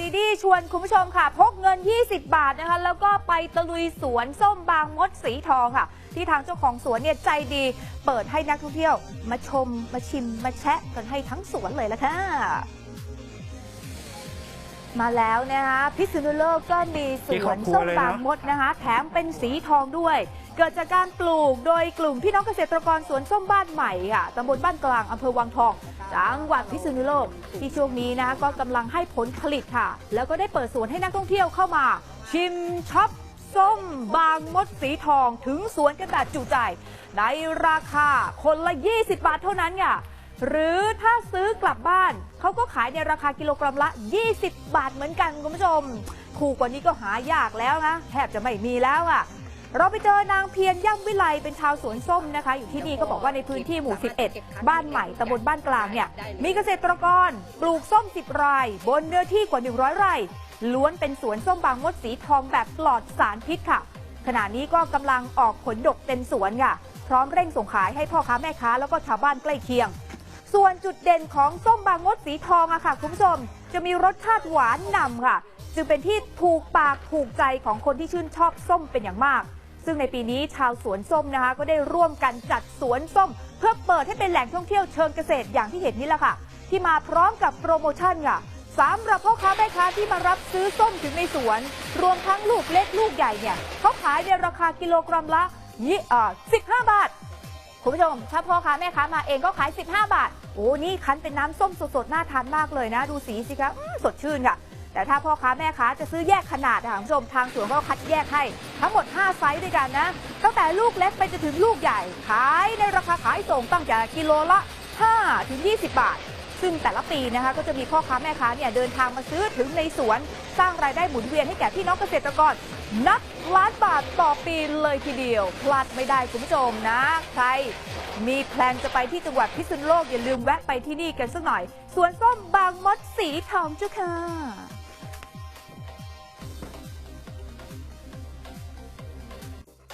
ดีดีชวนคุณผู้ชมค่ะ พกเงิน 20 บาทนะคะ แล้วก็ไปตะลุยสวนส้มบางมดสีทองค่ะ ที่ทางเจ้าของสวนเนี่ยใจดี เปิดให้นักท่องเที่ยว มาชมมาชิมมาแชะกันให้ทั้งสวนเลยละค่ะ มาแล้วนะคะพิษณุโลกก็มีสมีครวอนบครัวส้มเลยนะบางมดนะคะ แถมเป็นสีทองด้วย เกิดจากการปลูกโดยกลุ่มพี่น้องเกษตรกรสวนส้มบ้านใหม่ค่ะตำบลบ้านกลางอำเภอวังทอง จังหวัดพิษณุโลก ที่ช่วงนี้นะคะก็กำลังให้ผลผลิตค่ะ แล้วก็ได้เปิดสวนให้นักท่องเที่ยวเข้ามา ชิมช็อปส้มบางมดสีทองถึงสวนกันแบบจุใจในราคาคนละ 20 บาทเท่านั้นค่ะ หรือถ้าซื้อกลับบ้าน เขาก็ขายในราคากิโลกรัมละ 20 บาทเหมือนกันคุณผู้ชม ถูกกว่านี้ก็หายากแล้วนะ แทบจะไม่มีแล้วอะเราไปเจอนางเพียรย่ำวิไลเป็นชาวสวนส้มนะคะ อยู่ที่นี่ก็บอกว่าในพื้นที่หมู่ 11 บ้านใหม่ตำบลบ้านกลางเนี่ย มีเกษตรกร ปลูกส้ม 10 ราย บนเนื้อที่กว่า 100 ไร่ ล้วนเป็นสวนส้มบางมดสีทองแบบปลอดสารพิษค่ะ ขณะนี้ก็กำลังออกผลดกเต็มสวนค่ะ พร้อมเร่งส่งขายให้พ่อค้าแม่ค้าแล้วก็ชาวบ้านใกล้เคียง ส่วนจุดเด่นของส้มบางมดสีทองอะค่ะ คุณผู้ชม จะมีรสชาติหวานนำค่ะ จึงเป็นที่ถูกปากถูกใจของคนที่ชื่นชอบส้มเป็นอย่างมาก ซึ่งในปีนี้ชาวสวนส้มนะคะ ก็ได้ร่วมกันจัดสวนส้ม เพื่อเปิดให้เป็นแหล่งท่องเที่ยวเชิงเกษตรอย่างที่เห็นนี่แหละค่ะ ที่มาพร้อมกับโปรโมชั่นค่ะสำหรับพ่อค้าแม่ค้าที่มารับซื้อส้มถึงในสวน รวมทั้งลูกเล็กลูกใหญ่เนี่ยเขาขายในราคากิโลกรัมละยี่อ่า15บาท คุณผู้ชม ถ้าพ่อค้าแม่ค้ามาเองก็ขาย 15 บาท โอ้นี่คั้นเป็นน้ำส้มสดๆน่าทานมากเลยนะ ดูสีสิคะสดชื่นค่ะ แต่ถ้าพ่อค้าแม่ค้าจะซื้อแยกขนาดค่ะคุณผู้ชมทางสวนก็คัดแยกให้ ทั้งหมด 5 ไซส์ด้วยกันนะ ตั้งแต่ลูกเล็กไปจนถึงลูกใหญ่ ขายในราคาขายส่งตั้งแต่กิโลละ 5 ถึง 20 บาท ซึ่งแต่ละปีนะคะก็จะมีพ่อค้าแม่ค้าเนี่ยเดินทางมาซื้อถึงในสวน สร้างรายได้หมุนเวียนให้แก่พี่น้องเกษตรกร นับล้านบาทต่อปีเลยทีเดียว พลาดไม่ได้คุณผู้ชมนะ ใคร มีแพลนจะไปที่จังหวัดพิษณุโลกอย่าลืมแวะไปที่นี่กันสักหน่อยสวนส้มบางมดสีทองเจ้าค่ะ